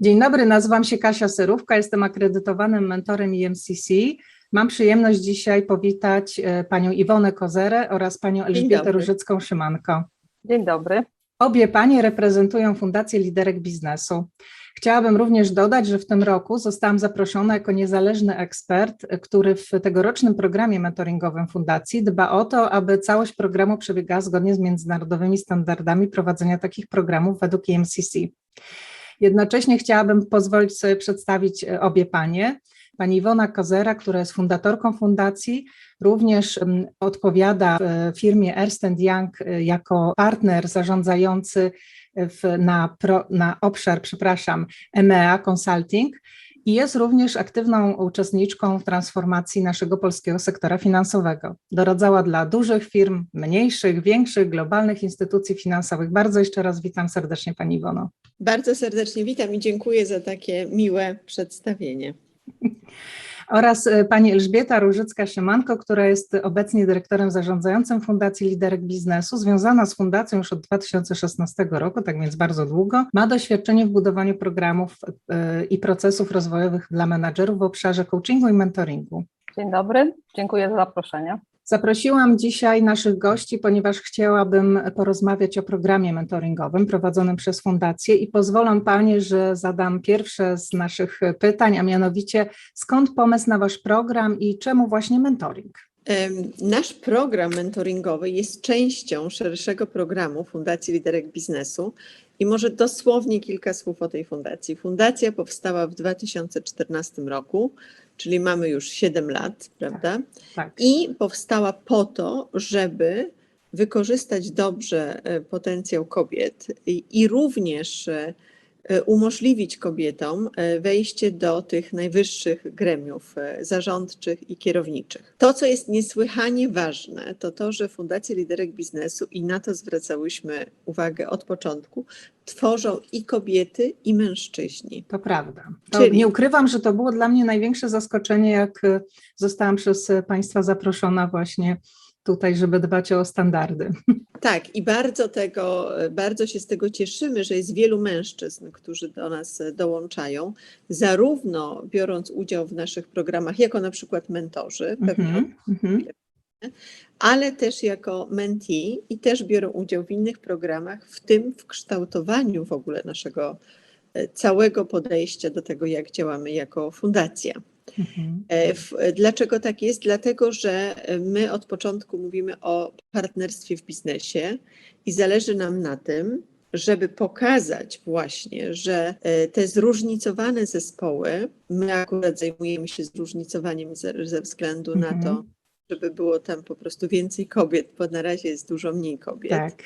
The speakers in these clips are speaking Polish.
Dzień dobry, nazywam się Kasia Serówka, jestem akredytowanym mentorem IMCC. Mam przyjemność dzisiaj powitać e, panią Iwonę Kozerę oraz panią Elżbietę. Różycką-Szymanko. Dzień dobry. Obie panie reprezentują Fundację Liderek Biznesu. Chciałabym również dodać, że w tym roku zostałam zaproszona jako niezależny ekspert, który w tegorocznym programie mentoringowym Fundacji dba o to, aby całość programu przebiegała zgodnie z międzynarodowymi standardami prowadzenia takich programów według IMCC. Jednocześnie chciałabym pozwolić sobie przedstawić e, obie panie. Pani Iwona Kozera, która jest fundatorką fundacji, również odpowiada w firmie Ernst Young e, jako partner zarządzający w, na, pro, na obszar, przepraszam, EMEA Consulting i jest również aktywną uczestniczką w transformacji naszego polskiego sektora finansowego. Doradzała dla dużych firm, mniejszych, większych, globalnych instytucji finansowych. Bardzo jeszcze raz witam serdecznie Pani Iwono. Bardzo serdecznie witam i dziękuję za takie miłe przedstawienie. oraz e, pani Elżbieta Różycka-Szymanko, która jest obecnie dyrektorem zarządzającym Fundacji Liderek Biznesu, związana z fundacją już od 2016 roku, tak więc bardzo długo. Ma doświadczenie w budowaniu programów e, i procesów rozwojowych dla menadżerów w obszarze coachingu i mentoringu. Dzień dobry. Dziękuję za zaproszenie. Zaprosiłam dzisiaj naszych gości, ponieważ chciałabym porozmawiać o programie mentoringowym prowadzonym przez Fundację i pozwolą Panie, że zadam pierwsze z naszych pytań, a mianowicie skąd pomysł na Wasz program i czemu właśnie mentoring? Nasz program mentoringowy jest częścią szerszego programu Fundacji Liderek Biznesu i może dosłownie kilka słów o tej fundacji. Fundacja powstała w 2014 roku, czyli mamy już 7 lat, prawda? Tak. I powstała po to, żeby wykorzystać dobrze e, potencjał kobiet i, i również e, umożliwić kobietom e, wejście do tych najwyższych gremiów e, zarządczych i kierowniczych. To, co jest niesłychanie ważne, to to, że Fundacja Liderek Biznesu, i na to zwracałyśmy uwagę od początku, tworzą i kobiety, i mężczyźni. To prawda. To Czyli- Nie ukrywam, że to było dla mnie największe zaskoczenie, jak e, zostałam przez e, Państwa zaproszona właśnie tutaj, żeby dbać o standardy. Tak, i bardzo tego, bardzo się z tego cieszymy, że jest wielu mężczyzn, którzy do nas dołączają, zarówno biorąc udział w naszych programach, jako na przykład mentorzy, pewnie, Mhm, mhm. ale też jako mentee i też biorą udział w innych programach, w tym w kształtowaniu w ogóle naszego e, całego podejścia do tego, jak działamy jako fundacja. Mhm. E, Dlaczego tak jest? Dlatego, że my od początku mówimy o partnerstwie w biznesie i zależy nam na tym, żeby pokazać właśnie, że e, te zróżnicowane zespoły, my akurat zajmujemy się zróżnicowaniem ze, ze względu na to, Mhm. żeby było tam po prostu więcej kobiet, bo na razie jest dużo mniej kobiet Tak.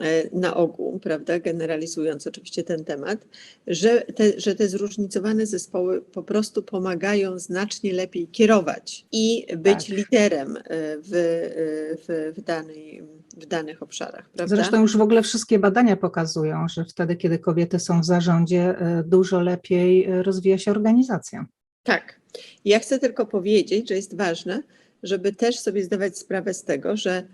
E, na ogół, prawda, generalizując oczywiście ten temat, że te, że te zróżnicowane zespoły po prostu pomagają znacznie lepiej kierować i być Tak. liderem e, w, e, w, w, danej, w danych obszarach, prawda? Zresztą już w ogóle wszystkie badania pokazują, że wtedy, kiedy kobiety są w zarządzie, dużo lepiej rozwija się organizacja. Tak. Ja chcę tylko powiedzieć, że jest ważne, żeby też sobie zdawać sprawę z tego, że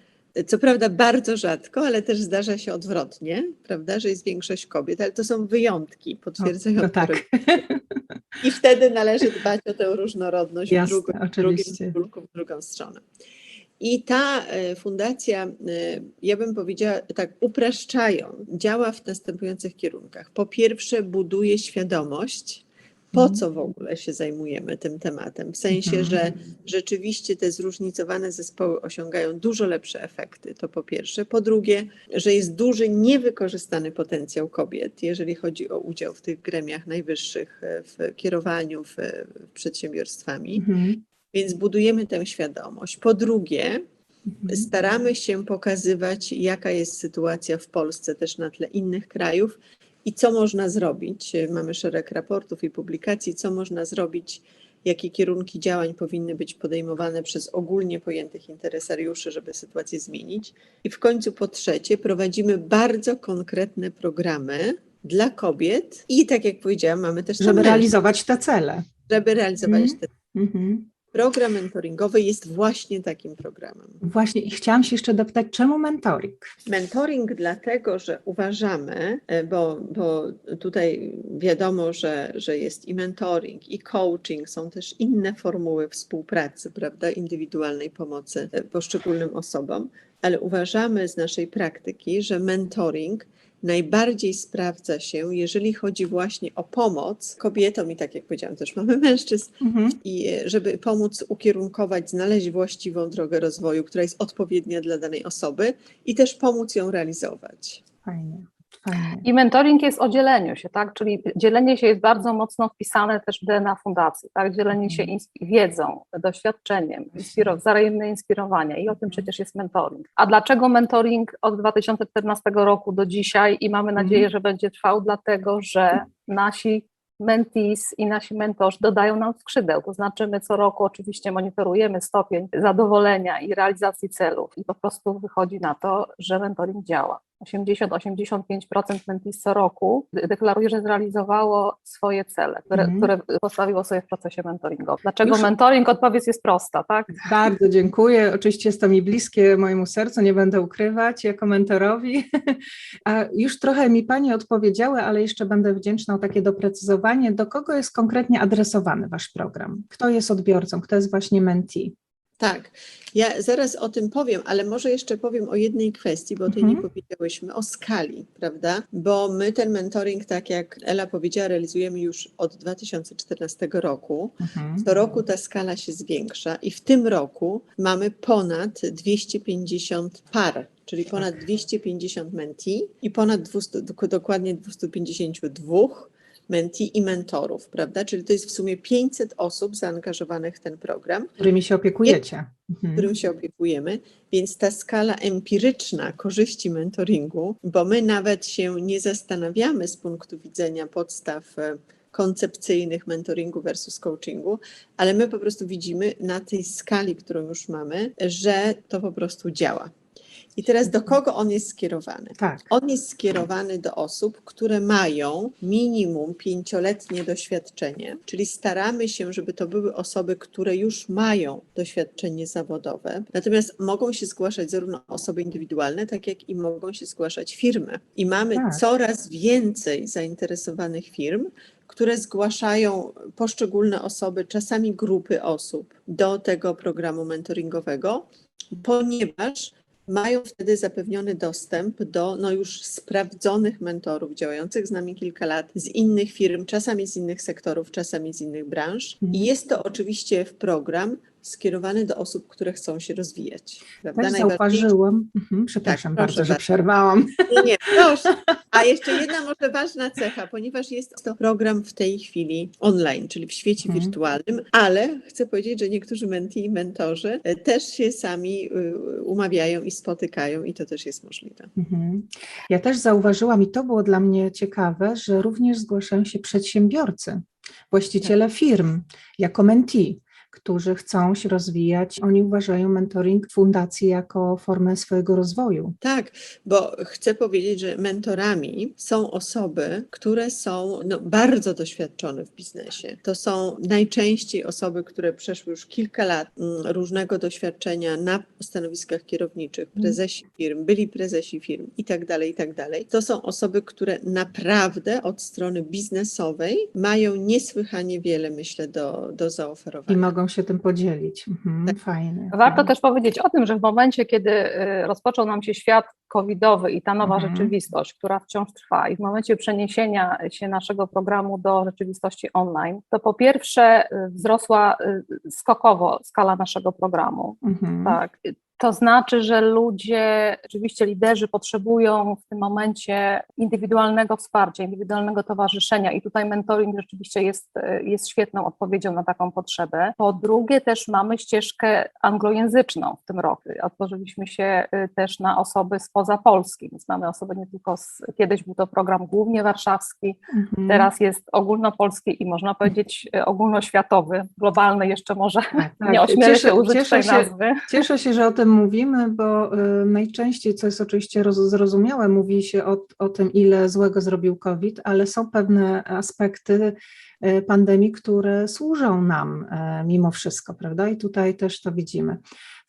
co prawda bardzo rzadko, ale też zdarza się odwrotnie, prawda, że jest większość kobiet, ale to są wyjątki potwierdzające No tak, I wtedy należy dbać o tę różnorodność Jasne, w, drugą, drugim kierunku, w drugą stronę. I ta e, fundacja, e, ja bym powiedziała tak upraszczając, działa w następujących kierunkach. Po pierwsze, buduje świadomość, po Mhm. co w ogóle się zajmujemy tym tematem. W sensie, Mhm. że rzeczywiście te zróżnicowane zespoły osiągają dużo lepsze efekty, to po pierwsze. Po drugie, że jest duży niewykorzystany potencjał kobiet, jeżeli chodzi o udział w tych gremiach najwyższych e, w kierowaniu w, w przedsiębiorstwami. Mhm. Więc budujemy tę świadomość. Po drugie, Mhm. staramy się pokazywać, jaka jest sytuacja w Polsce, też na tle innych krajów i co można zrobić. Mamy szereg raportów i publikacji, co można zrobić, jakie kierunki działań powinny być podejmowane przez ogólnie pojętych interesariuszy, żeby sytuację zmienić. I w końcu po trzecie, prowadzimy bardzo konkretne programy dla kobiet i tak jak powiedziałam, mamy też Żeby realizować te cele. żeby realizować Mhm. te Mhm. Program mentoringowy jest właśnie takim programem. Właśnie i chciałam się jeszcze dopytać, czemu mentoring? Mentoring dlatego, że uważamy, e, bo, bo tutaj wiadomo, że, że jest i mentoring, i coaching, są też inne formuły współpracy, prawda, indywidualnej pomocy e, poszczególnym osobom, ale uważamy z naszej praktyki, że mentoring najbardziej sprawdza się, jeżeli chodzi właśnie o pomoc kobietom i tak jak powiedziałam, też mamy mężczyzn, Mhm. i e, żeby pomóc ukierunkować, znaleźć właściwą drogę rozwoju, która jest odpowiednia dla danej osoby i też pomóc ją realizować. Fajnie, fajnie. I mentoring jest o dzieleniu się, tak? Czyli dzielenie się jest bardzo mocno wpisane też w DNA fundacji, tak? Dzielenie się Mhm. wiedzą, doświadczeniem, inspiro- wzajemne inspirowanie i o tym przecież jest mentoring. A dlaczego mentoring od 2014 roku do dzisiaj i mamy nadzieję, Mhm. że będzie trwał? Dlatego, że nasi mentees i nasi mentorzy dodają nam skrzydeł, to znaczy my co roku oczywiście monitorujemy stopień zadowolenia i realizacji celów i po prostu wychodzi na to, że mentoring działa. 80-85% mentees co roku de- deklaruje, że zrealizowało swoje cele, które, Mhm. które postawiło sobie w procesie mentoringowym. Dlaczego Już- mentoring? Odpowiedź jest prosta, tak? Bardzo dziękuję. Oczywiście jest to mi bliskie mojemu sercu, nie będę ukrywać jako mentorowi. A już trochę mi Pani odpowiedziały, ale jeszcze będę wdzięczna o takie doprecyzowanie, do kogo jest konkretnie adresowany Wasz program? Kto jest odbiorcą? Kto jest właśnie mentee? Tak, ja zaraz o tym powiem, ale może jeszcze powiem o jednej kwestii, bo o tej Mhm. nie powiedziałyśmy, o skali, prawda? Bo my ten mentoring, tak jak Ela powiedziała, realizujemy już od 2014 roku. Mhm. Co roku ta skala się zwiększa i w tym roku mamy ponad 250 par, czyli ponad 250 mentee i ponad 200, dok- dokładnie 252 mentee i mentorów, prawda? Czyli to jest w sumie 500 osób zaangażowanych w ten program Którymi się opiekujecie? Mhm. którym się opiekujemy, więc ta skala empiryczna korzyści mentoringu, bo my nawet się nie zastanawiamy z punktu widzenia podstaw e, koncepcyjnych mentoringu versus coachingu, ale my po prostu widzimy na tej skali, którą już mamy, że to po prostu działa. I teraz do kogo on jest skierowany? Tak. On jest skierowany do osób, które mają minimum pięcioletnie doświadczenie, czyli staramy się, żeby to były osoby, które już mają doświadczenie zawodowe. Natomiast mogą się zgłaszać zarówno osoby indywidualne, tak jak i mogą się zgłaszać firmy. I mamy Tak. coraz więcej zainteresowanych firm, które zgłaszają poszczególne osoby, czasami grupy osób do tego programu mentoringowego, ponieważ mają wtedy zapewniony dostęp do no już sprawdzonych mentorów działających z nami kilka lat, z innych firm, czasami z innych sektorów, czasami z innych branż. Mhm. I jest to oczywiście w program skierowany do osób, które chcą się rozwijać. Prawda? Też Najważniejsze- zauważyłam, mhm, przepraszam proszę bardzo, że przerwałam. nie, nie, proszę. A jeszcze jedna może ważna cecha, ponieważ jest to program w tej chwili online, czyli w świecie Mhm. wirtualnym, ale chcę powiedzieć, że niektórzy mentee i mentorzy e, też się sami y, umawiają i spotykają i to też jest możliwe. Mhm. Ja też zauważyłam, i to było dla mnie ciekawe, że również zgłaszają się przedsiębiorcy, właściciele firm jako mentee, którzy chcą się rozwijać. Oni uważają mentoring fundacji jako formę swojego rozwoju. Tak, bo chcę powiedzieć, że mentorami są osoby, które są no, bardzo doświadczone w biznesie. To są najczęściej osoby, które przeszły już kilka lat mm, różnego doświadczenia na stanowiskach kierowniczych, prezesi firm, byli prezesi firm i tak dalej, i tak dalej. To są osoby, które naprawdę od strony biznesowej mają niesłychanie wiele, myślę, do, do I zaoferowania. Mogą się tym podzielić. Mhm, Tak. Fajne. Warto fajne. też powiedzieć o tym, że w momencie, kiedy y, rozpoczął nam się świat covidowy i ta nowa Mhm. rzeczywistość, która wciąż trwa, i w momencie przeniesienia się naszego programu do rzeczywistości online, to po pierwsze y, wzrosła y, skokowo skala naszego programu. Mhm. Tak. To znaczy, że ludzie, oczywiście liderzy potrzebują w tym momencie indywidualnego wsparcia, indywidualnego towarzyszenia i tutaj mentoring rzeczywiście jest, jest świetną odpowiedzią na taką potrzebę. Po drugie też mamy ścieżkę anglojęzyczną w tym roku. Otworzyliśmy się y, też na osoby spoza Polski, więc mamy osoby nie tylko z, kiedyś był to program głównie warszawski, Mhm. teraz jest ogólnopolski i można powiedzieć y, ogólnoświatowy, globalny jeszcze może Tak, tak. nie ośmielę się użyć cieszę tej się- nazwy. Cieszę się, że o tym tym mówimy, bo y, najczęściej, co jest oczywiście roz- zrozumiałe, mówi się o, o tym, ile złego zrobił COVID, ale są pewne aspekty y, pandemii, które służą nam y, mimo wszystko, prawda? I tutaj też to widzimy.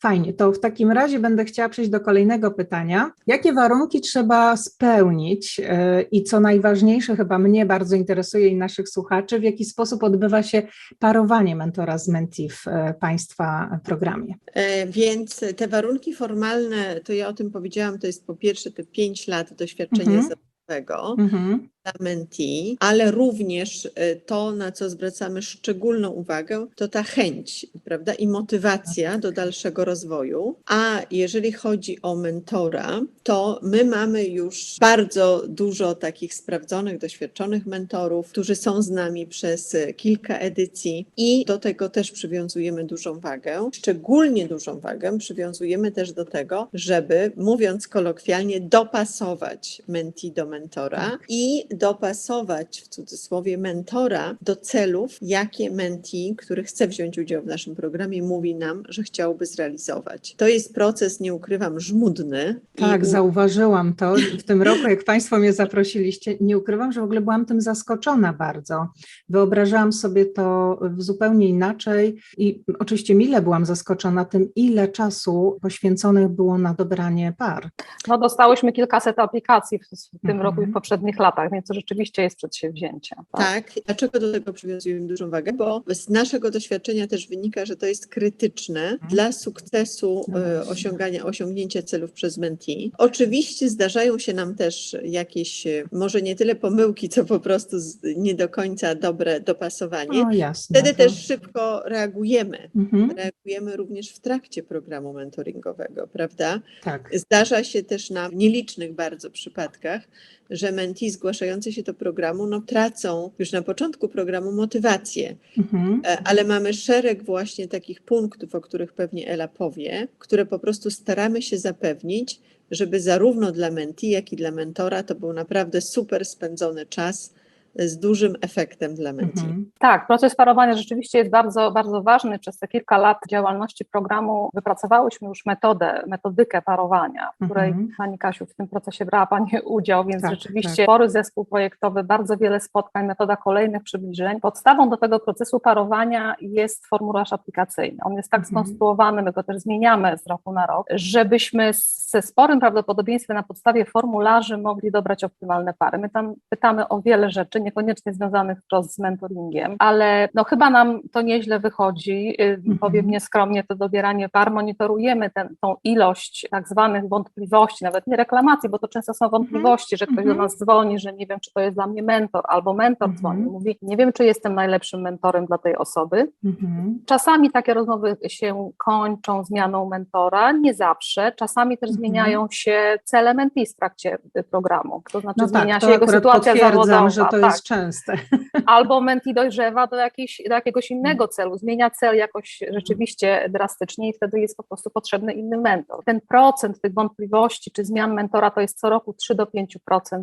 Fajnie, to w takim razie będę chciała przejść do kolejnego pytania. Jakie warunki trzeba spełnić y, i co najważniejsze, chyba mnie bardzo interesuje i naszych słuchaczy, w jaki sposób odbywa się parowanie mentora z mentee w e, Państwa programie? E, Więc te warunki formalne, to ja o tym powiedziałam, to jest po pierwsze te 5 lat doświadczenia Mhm. zawodowego Mhm. Mentee, ale również e, to, na co zwracamy szczególną uwagę, to ta chęć, prawda, i motywacja do dalszego rozwoju. A jeżeli chodzi o mentora, to my mamy już bardzo dużo takich sprawdzonych, doświadczonych mentorów, którzy są z nami przez kilka edycji i do tego też przywiązujemy dużą wagę. Szczególnie dużą wagę przywiązujemy też do tego, żeby, mówiąc kolokwialnie, dopasować mentee do mentora i dopasować w cudzysłowie mentora do celów, jakie mentee, który chce wziąć udział w naszym programie, mówi nam, że chciałby zrealizować. To jest proces, nie ukrywam, żmudny. Tak, i zauważyłam to w tym roku, jak Państwo mnie zaprosiliście. Nie ukrywam, że w ogóle byłam tym zaskoczona bardzo. Wyobrażałam sobie to w zupełnie inaczej i oczywiście mile byłam zaskoczona tym, ile czasu poświęconych było na dobranie par. No dostałyśmy kilkaset aplikacji w, w tym Mhm. roku i w poprzednich latach, więc to rzeczywiście jest przedsięwzięcie. Tak. Dlaczego do tego przywiązujemy dużą wagę? Bo z naszego doświadczenia też wynika, że to jest krytyczne dla sukcesu No e, osiągania, osiągnięcia celów przez mentee. Oczywiście zdarzają się nam też jakieś, e, może nie tyle pomyłki, co po prostu nie do końca dobre dopasowanie. No jasne. Wtedy to- też szybko reagujemy. Mhm, Reagujemy również w trakcie programu mentoringowego, prawda? tak. Zdarza się też na nielicznych bardzo przypadkach, że mentee zgłaszający się do programu no, tracą już na początku programu motywację, Mhm. E, ale mamy szereg właśnie takich punktów, o których pewnie Ela powie, które po prostu staramy się zapewnić, żeby zarówno dla mentee, jak i dla mentora to był naprawdę super spędzony czas z dużym efektem dla mentee. Mhm. Tak, proces parowania rzeczywiście jest bardzo, bardzo ważny. Przez te kilka lat działalności programu wypracowałyśmy już metodę, metodykę parowania, w której Mhm. Pani Kasiu w tym procesie brała Pani udział, więc Tak, rzeczywiście tak. spory zespół projektowy, bardzo wiele spotkań, metoda kolejnych przybliżeń. Podstawą do tego procesu parowania jest formularz aplikacyjny. On jest tak Mhm. skonstruowany, my go też zmieniamy z roku na rok, żebyśmy ze sporym prawdopodobieństwem na podstawie formularzy mogli dobrać optymalne pary. My tam pytamy o wiele rzeczy, niekoniecznie związanych wprost z mentoringiem, ale no chyba nam to nieźle wychodzi. Y, Powiem nieskromnie, to dobieranie par, monitorujemy ten, tą ilość tak zwanych wątpliwości, nawet nie reklamacji, bo to często są wątpliwości, że ktoś Mhm. do nas dzwoni, że nie wiem, czy to jest dla mnie mentor, albo mentor Mhm. dzwoni, mówi, nie wiem, czy jestem najlepszym mentorem dla tej osoby. Mhm. Czasami takie rozmowy się kończą zmianą mentora, nie zawsze. Czasami też Mhm. zmieniają się cele mentee w trakcie y, programu. To znaczy No zmienia tak, się to jego sytuacja zawodowa. że to tak. Jest częste. Albo mentee dojrzewa do, jakiejś, do jakiegoś innego celu, zmienia cel jakoś rzeczywiście drastycznie i wtedy jest po prostu potrzebny inny mentor. Ten procent tych wątpliwości czy zmian mentora to jest co roku 3 do 5%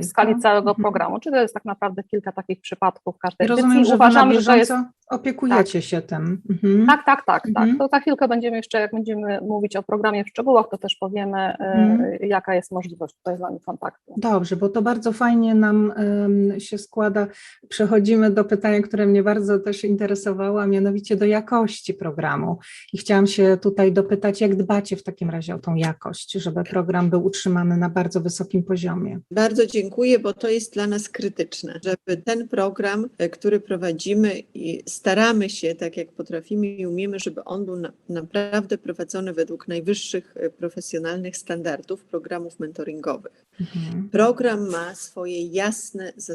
w, skali całego Mhm. programu, czyli to jest tak naprawdę kilka takich przypadków każdej Rozumiem, edycji. że Uważamy, że to jest opiekujecie się tym. Mhm. tak, tak, tak, Mhm. tak. To za chwilkę będziemy jeszcze, jak będziemy mówić o programie w szczegółach, to też powiemy, e, Mhm. jaka jest możliwość tutaj z Wami kontaktu. Dobrze, bo to bardzo fajnie nam się składa. Przechodzimy do pytania, które mnie bardzo też interesowało, a mianowicie do jakości programu. I chciałam się tutaj dopytać, jak dbacie w takim razie o tą jakość, żeby program był utrzymany na bardzo wysokim poziomie. Bardzo dziękuję, bo to jest dla nas krytyczne, żeby ten program, e, który prowadzimy i staramy się, tak jak potrafimy i umiemy, żeby on był na, naprawdę prowadzony według najwyższych e, profesjonalnych standardów programów mentoringowych. Mhm. Program ma swoje jasne zasady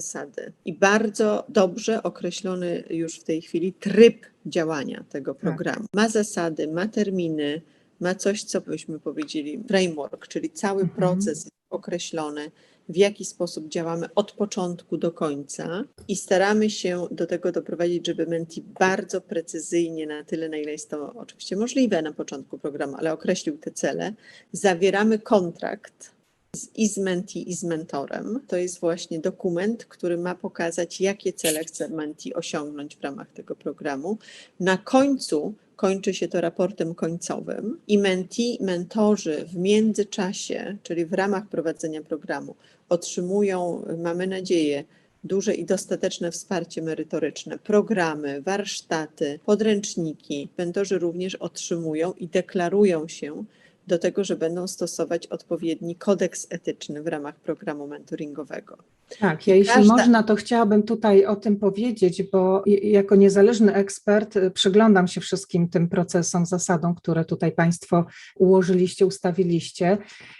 i bardzo dobrze określony już w tej chwili tryb działania tego programu. Ma zasady, ma terminy, ma coś, co byśmy powiedzieli, framework, czyli cały Mhm. proces określony, w jaki sposób działamy od początku do końca i staramy się do tego doprowadzić, żeby Menti bardzo precyzyjnie, na tyle, na ile jest to oczywiście możliwe na początku programu, ale określił te cele. Zawieramy kontrakt z, i z Menti, i z mentorem. To jest właśnie dokument, który ma pokazać, jakie cele chce Menti osiągnąć w ramach tego programu. Na końcu kończy się to raportem końcowym i mentee, mentorzy w międzyczasie, czyli w ramach prowadzenia programu, otrzymują, mamy nadzieję, duże i dostateczne wsparcie merytoryczne, programy, warsztaty, podręczniki. Mentorzy również otrzymują i deklarują się do tego, że będą stosować odpowiedni kodeks etyczny w ramach programu mentoringowego. Tak, ja jeśli każda- można, to chciałabym tutaj o tym powiedzieć, bo jako niezależny ekspert y, przyglądam się wszystkim tym procesom, zasadom, które tutaj Państwo ułożyliście, ustawiliście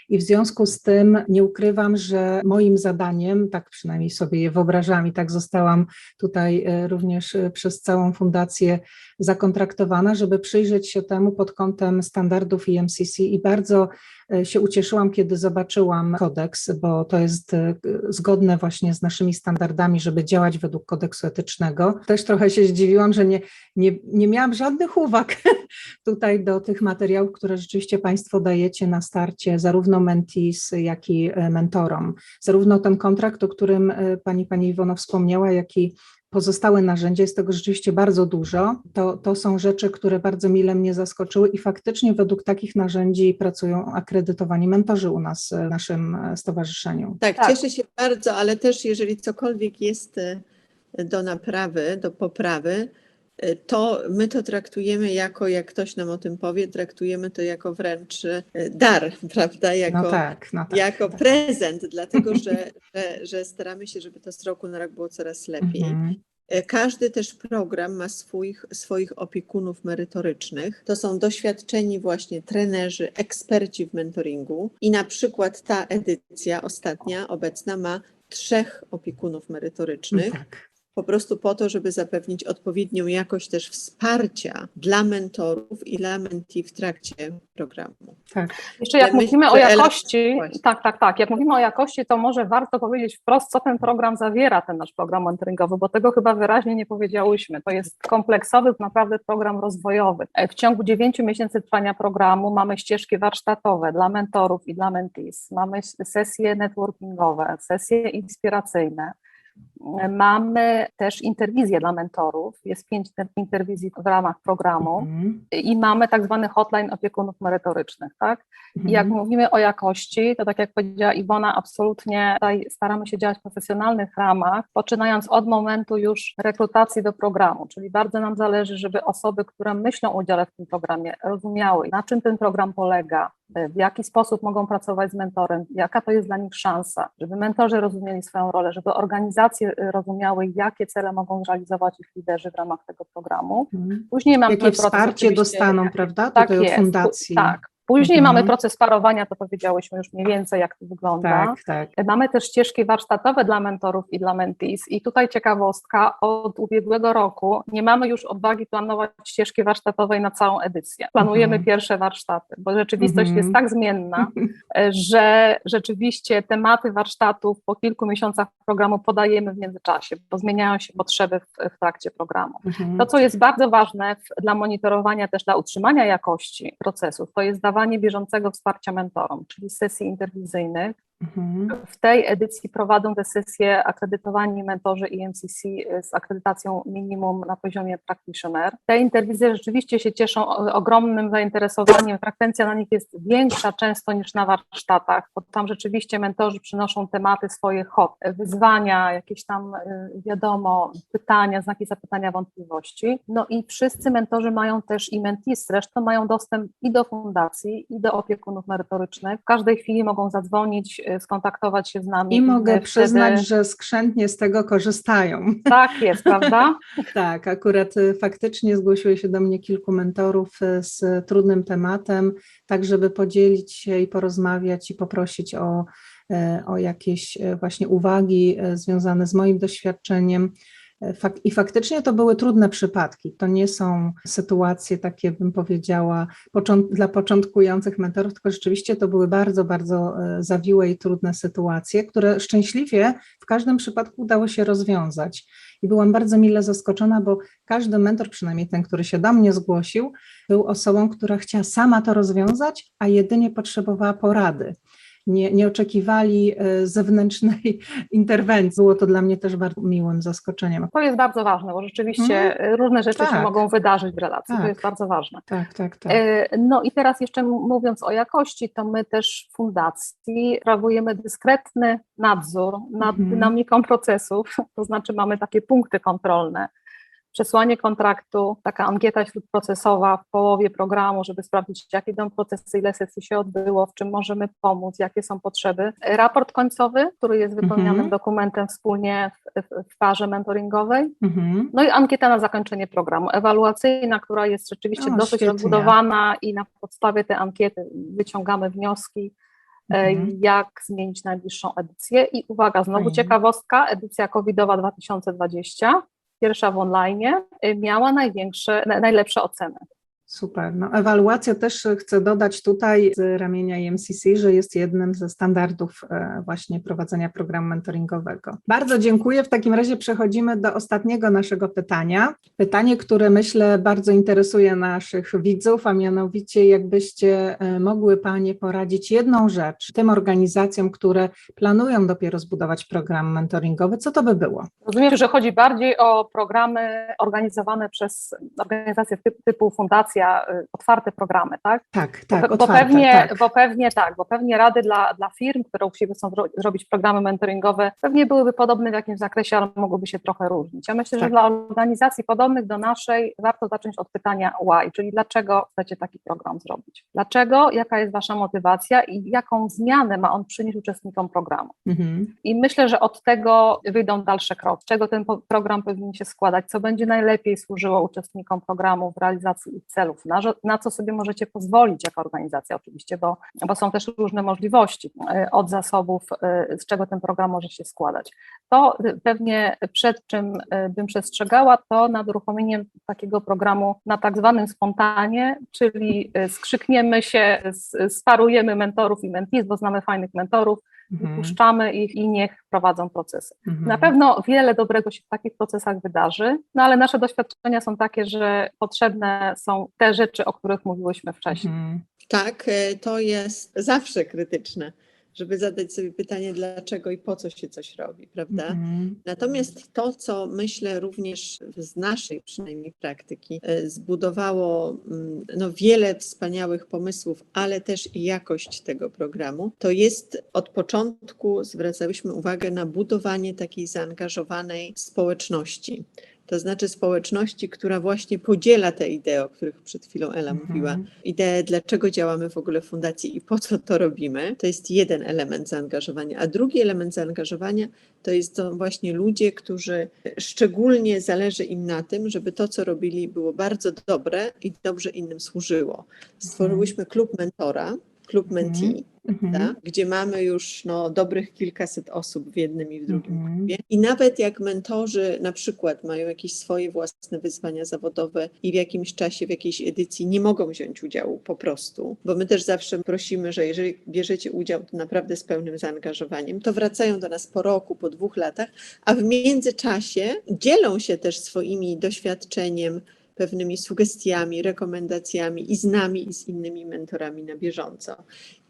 i w związku z tym nie ukrywam, że moim zadaniem, tak przynajmniej sobie je wyobrażam i tak zostałam tutaj y, również y, przez całą fundację zakontraktowana, żeby przyjrzeć się temu pod kątem standardów IMCC i bardzo e, się ucieszyłam, kiedy zobaczyłam kodeks, bo to jest e, zgodne właśnie z naszymi standardami, żeby działać według kodeksu etycznego. Też trochę się zdziwiłam, że nie, nie, nie miałam żadnych uwag tutaj do tych materiałów, które rzeczywiście Państwo dajecie na starcie, zarówno mentees, jak i e, mentorom. Zarówno ten kontrakt, o którym Pani, Pani Iwono wspomniała, jak i pozostałe narzędzia, jest tego rzeczywiście bardzo dużo. To, to są rzeczy, które bardzo mile mnie zaskoczyły i faktycznie według takich narzędzi pracują akredytowani mentorzy u nas w naszym stowarzyszeniu. Tak, Tak. cieszę się bardzo, ale też jeżeli cokolwiek jest do naprawy, do poprawy, to my to traktujemy jako, jak ktoś nam o tym powie, traktujemy to jako wręcz e, dar, prawda? Jako, No tak, no tak. jako prezent, dlatego że, że, że staramy się, żeby to z roku na rok było coraz lepiej. Mhm. E, Każdy też program ma swoich, swoich opiekunów merytorycznych. To są doświadczeni właśnie trenerzy, eksperci w mentoringu. I na przykład ta edycja ostatnia, obecna, ma trzech opiekunów merytorycznych, Tak. Po prostu po to, żeby zapewnić odpowiednią jakość też wsparcia dla mentorów i dla mentee w trakcie programu. Tak. Jeszcze jak mówimy o jakości, tak, tak, tak, jak mówimy o jakości, to może warto powiedzieć wprost, co ten program zawiera, ten nasz program mentoringowy, bo tego chyba wyraźnie nie powiedziałyśmy. To jest kompleksowy naprawdę program rozwojowy. E, W ciągu dziewięciu miesięcy trwania programu mamy ścieżki warsztatowe dla mentorów i dla mentees, mamy sesje networkingowe, sesje inspiracyjne, Mamy też interwizje dla mentorów, jest pięć te- interwizji w ramach programu Mhm. i mamy tak zwany hotline opiekunów merytorycznych, tak? I jak Mhm. mówimy o jakości, to tak jak powiedziała Iwona, absolutnie tutaj staramy się działać w profesjonalnych ramach, poczynając od momentu już rekrutacji do programu, czyli bardzo nam zależy, żeby osoby, które myślą o udziale w tym programie, rozumiały, na czym ten program polega, w jaki sposób mogą pracować z mentorem, jaka to jest dla nich szansa, żeby mentorzy rozumieli swoją rolę, żeby organizacje rozumiały, jakie cele mogą zrealizować ich liderzy w ramach tego programu. Mhm. Później mamy Jakie wsparcie dostaną, prawda? tak Tutaj od jest, fundacji. Tak. Później Mhm. mamy proces parowania, to powiedziałyśmy już mniej więcej, jak to wygląda. tak, tak. Mamy też ścieżki warsztatowe dla mentorów i dla mentees. I tutaj ciekawostka, od ubiegłego roku nie mamy już odwagi planować ścieżki warsztatowej na całą edycję. Planujemy Mhm. pierwsze warsztaty, bo rzeczywistość Mhm. jest tak zmienna, że rzeczywiście tematy warsztatów po kilku miesiącach programu podajemy w międzyczasie, bo zmieniają się potrzeby w, w trakcie programu. Mhm. To, co jest bardzo ważne w, dla monitorowania, też dla utrzymania jakości procesów, to jest dawanie bieżącego wsparcia mentorom, czyli sesji interwizyjnych. Mhm. W tej edycji prowadzą te sesje akredytowani mentorzy IMCC z akredytacją minimum na poziomie practitioner. Te interwizje rzeczywiście się cieszą ogromnym zainteresowaniem. Frekwencja na nich jest większa często niż na warsztatach, bo tam rzeczywiście mentorzy przynoszą tematy swoje hot, wyzwania, jakieś tam y, wiadomo, pytania, znaki zapytania, wątpliwości. No i wszyscy mentorzy mają też i mentees zresztą mają dostęp i do fundacji, i do opiekunów merytorycznych. W każdej chwili mogą zadzwonić, skontaktować się z nami. I mogę My przyznać, wtedy- że skrzętnie z tego korzystają. Tak jest, prawda? Tak, akurat y, faktycznie zgłosiło się do mnie kilku mentorów y, z trudnym tematem, tak żeby podzielić się i porozmawiać i poprosić o, e, o jakieś e, właśnie uwagi e, związane z moim doświadczeniem. I faktycznie to były trudne przypadki. To nie są sytuacje takie, bym powiedziała, dla początkujących mentorów, tylko rzeczywiście to były bardzo, bardzo e, zawiłe i trudne sytuacje, które szczęśliwie w każdym przypadku udało się rozwiązać. I byłam bardzo mile zaskoczona, bo każdy mentor, przynajmniej ten, który się do mnie zgłosił, był osobą, która chciała sama to rozwiązać, a jedynie potrzebowała porady. Nie, nie oczekiwali e, zewnętrznej interwencji. Było to dla mnie też bardzo miłym zaskoczeniem. To jest bardzo ważne, bo rzeczywiście e, różne rzeczy się Tak. mogą wydarzyć w relacji. To Tak. jest bardzo ważne. Tak, tak, tak. E, No i teraz jeszcze mówiąc o jakości, to my też w fundacji sprawujemy dyskretny nadzór nad Mhm. dynamiką procesów, to znaczy mamy takie punkty kontrolne. Przesłanie kontraktu, taka ankieta śródprocesowa w połowie programu, żeby sprawdzić, jakie idą procesy, ile sesji się odbyło, w czym możemy pomóc, jakie są potrzeby. Raport końcowy, który jest wypełnianym Mhm. dokumentem wspólnie w, w, w parze mentoringowej. Mhm. No i ankieta na zakończenie programu, ewaluacyjna, która jest rzeczywiście O, dosyć świetnie. rozbudowana i na podstawie tej ankiety wyciągamy wnioski, e, Mhm. jak zmienić najbliższą edycję. I uwaga, znowu Fajnie. ciekawostka, edycja covidowa 2020, pierwsza w online, e, miała największe, na- najlepsze oceny. Super. No, ewaluacja też chcę dodać tutaj z ramienia IMCC, że jest jednym ze standardów e, właśnie prowadzenia programu mentoringowego. Bardzo dziękuję. W takim razie przechodzimy do ostatniego naszego pytania. Pytanie, które myślę bardzo interesuje naszych widzów, a mianowicie jakbyście e, mogły Panie poradzić jedną rzecz tym organizacjom, które planują dopiero zbudować program mentoringowy, co to by było? Rozumiem, że chodzi bardziej o programy organizowane przez organizacje typ, typu fundacja, y, otwarte programy, tak? Tak, tak, bo, bo, otwarte, pewnie, tak. bo pewnie tak, bo pewnie rady dla, dla firm, które u siebie chcą zro, zrobić programy mentoringowe, pewnie byłyby podobne w jakimś zakresie, ale mogłyby się trochę różnić. Ja myślę, Tak. że dla organizacji podobnych do naszej warto zacząć od pytania why, czyli dlaczego chcecie taki program zrobić? Dlaczego, jaka jest wasza motywacja i jaką zmianę ma on przynieść uczestnikom programu? Mhm. I myślę, że od tego wyjdą dalsze kroki, czego ten program powinien się składać, co będzie najlepiej służyło uczestnikom programu w realizacji ich celów, na, żo- na co sobie możecie pozwolić jako organizacja oczywiście, bo, bo są też różne możliwości e, od zasobów, e, z czego ten program może się składać. To e, pewnie przed czym bym przestrzegała, to nad uruchomieniem takiego programu na tak zwanym spontanie, czyli skrzykniemy się, sparujemy mentorów i mentees, bo znamy fajnych mentorów. Wypuszczamy ich i niech prowadzą procesy. Mhm. Na pewno wiele dobrego się w takich procesach wydarzy, no ale nasze doświadczenia są takie, że potrzebne są te rzeczy, o których mówiłyśmy wcześniej. Mhm. Tak, e, to jest zawsze krytyczne, żeby zadać sobie pytanie, dlaczego i po co się coś robi, prawda? Mhm. Natomiast to, co myślę również z naszej przynajmniej praktyki, e, zbudowało mm, no, wiele wspaniałych pomysłów, ale też i jakość tego programu, to jest od początku zwracałyśmy uwagę na budowanie takiej zaangażowanej społeczności. To znaczy społeczności, która właśnie podziela te idee, o których przed chwilą Ela Mhm. mówiła. Ideę, dlaczego działamy w ogóle w fundacji i po co to robimy. To jest jeden element zaangażowania. A drugi element zaangażowania to jest to właśnie ludzie, którzy szczególnie zależy im na tym, żeby to, co robili, było bardzo dobre i dobrze innym służyło. Stworzyłyśmy klub mentora, klub Mhm. Mhm. prawda? gdzie mamy już no, dobrych kilkaset osób w jednym i w drugim Mhm. klubie. I nawet jak mentorzy na przykład mają jakieś swoje własne wyzwania zawodowe i w jakimś czasie, w jakiejś edycji nie mogą wziąć udziału po prostu, bo my też zawsze prosimy, że jeżeli bierzecie udział, to naprawdę z pełnym zaangażowaniem, to wracają do nas po roku, po dwóch latach, a w międzyczasie dzielą się też swoimi doświadczeniem, pewnymi sugestiami, rekomendacjami i z nami, i z innymi mentorami na bieżąco.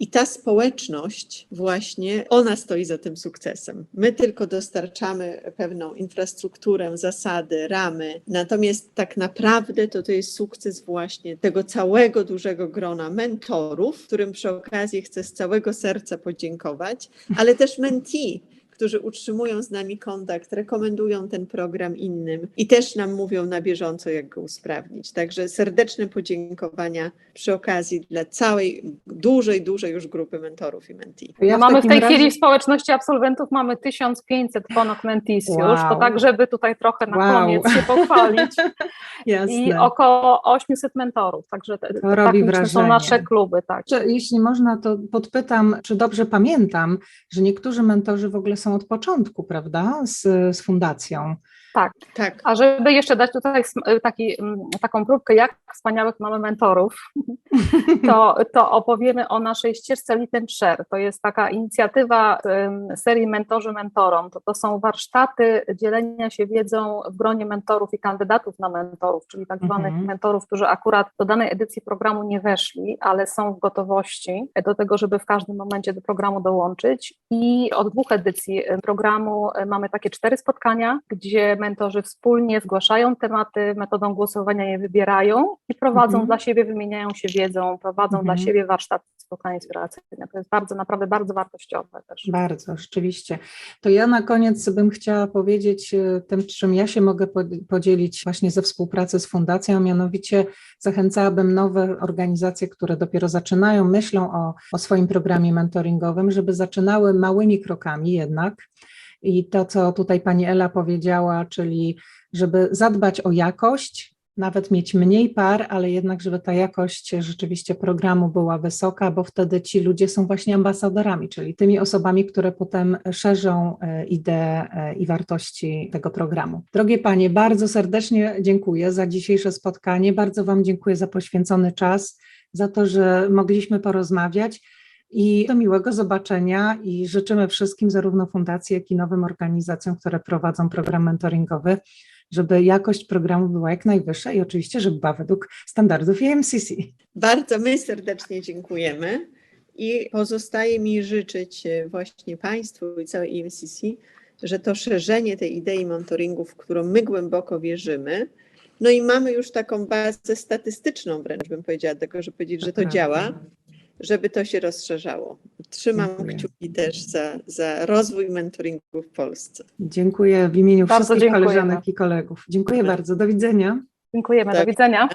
I ta społeczność właśnie, ona stoi za tym sukcesem. My tylko dostarczamy pewną infrastrukturę, zasady, ramy, natomiast tak naprawdę to to jest sukces właśnie tego całego dużego grona mentorów, którym przy okazji chcę z całego serca podziękować, ale też mentee, którzy utrzymują z nami kontakt, rekomendują ten program innym i też nam mówią na bieżąco, jak go usprawnić. Także serdeczne podziękowania przy okazji dla całej dużej, dużej już grupy mentorów i mentee. Ja mamy w takim tej razie- chwili w społeczności absolwentów mamy 1500 ponad mentees już, to Wow. tak, żeby tutaj trochę na Wow. koniec się pochwalić. Jasne. I około 800 mentorów, także te, To robi tak liczne są nasze kluby. Tak. Jeśli można, to podpytam, czy dobrze pamiętam, że niektórzy mentorzy w ogóle są od początku, prawda, z, z fundacją. Tak. Tak. A żeby jeszcze dać tutaj sm- taki, mm, taką próbkę, jak wspaniałych mamy mentorów, to, to opowiemy o naszej ścieżce Lit and Share. To jest taka inicjatywa serii Mentorzy Mentorom. To, to są warsztaty dzielenia się wiedzą w gronie mentorów i kandydatów na mentorów, czyli tak zwanych Mhm. mentorów, którzy akurat do danej edycji programu nie weszli, ale są w gotowości do tego, żeby w każdym momencie do programu dołączyć. I od dwóch edycji e, programu e, mamy takie cztery spotkania, gdzie mentorzy wspólnie zgłaszają tematy, metodą głosowania je wybierają i prowadzą Mhm. dla siebie, wymieniają się wiedzą, prowadzą dla Mhm. siebie warsztaty, spotkania inspiracyjne. To jest bardzo, naprawdę bardzo wartościowe też. Bardzo, rzeczywiście. To ja na koniec bym chciała powiedzieć e, tym, czym ja się mogę pod- podzielić właśnie ze współpracy z fundacją, mianowicie zachęcałabym nowe organizacje, które dopiero zaczynają, myślą o, o swoim programie mentoringowym, żeby zaczynały małymi krokami jednak. I to, co tutaj pani Ela powiedziała, czyli żeby zadbać o jakość, nawet mieć mniej par, ale jednak, żeby ta jakość rzeczywiście programu była wysoka, bo wtedy ci ludzie są właśnie ambasadorami, czyli tymi osobami, które potem szerzą e, ideę e, i wartości tego programu. Drogie Panie, bardzo serdecznie dziękuję za dzisiejsze spotkanie. Bardzo Wam dziękuję za poświęcony czas, za to, że mogliśmy porozmawiać. I do miłego zobaczenia i życzymy wszystkim, zarówno fundacji, jak i nowym organizacjom, które prowadzą program mentoringowy, żeby jakość programu była jak najwyższa i oczywiście, żeby była według standardów EMCC. Bardzo my serdecznie dziękujemy i pozostaje mi życzyć e, właśnie Państwu i całej EMCC, że to szerzenie tej idei mentoringu, w którą my głęboko wierzymy, no i mamy już taką bazę statystyczną wręcz bym powiedziała, tego, że powiedzieć, że to działa, żeby to się rozszerzało. Trzymam Dziękuję. kciuki też za, za rozwój mentoringu w Polsce. Dziękuję w imieniu Bardzo wszystkich dziękujemy. koleżanek i kolegów. Dziękuję Dobra. bardzo. Do widzenia. Dziękujemy, Tak. do widzenia.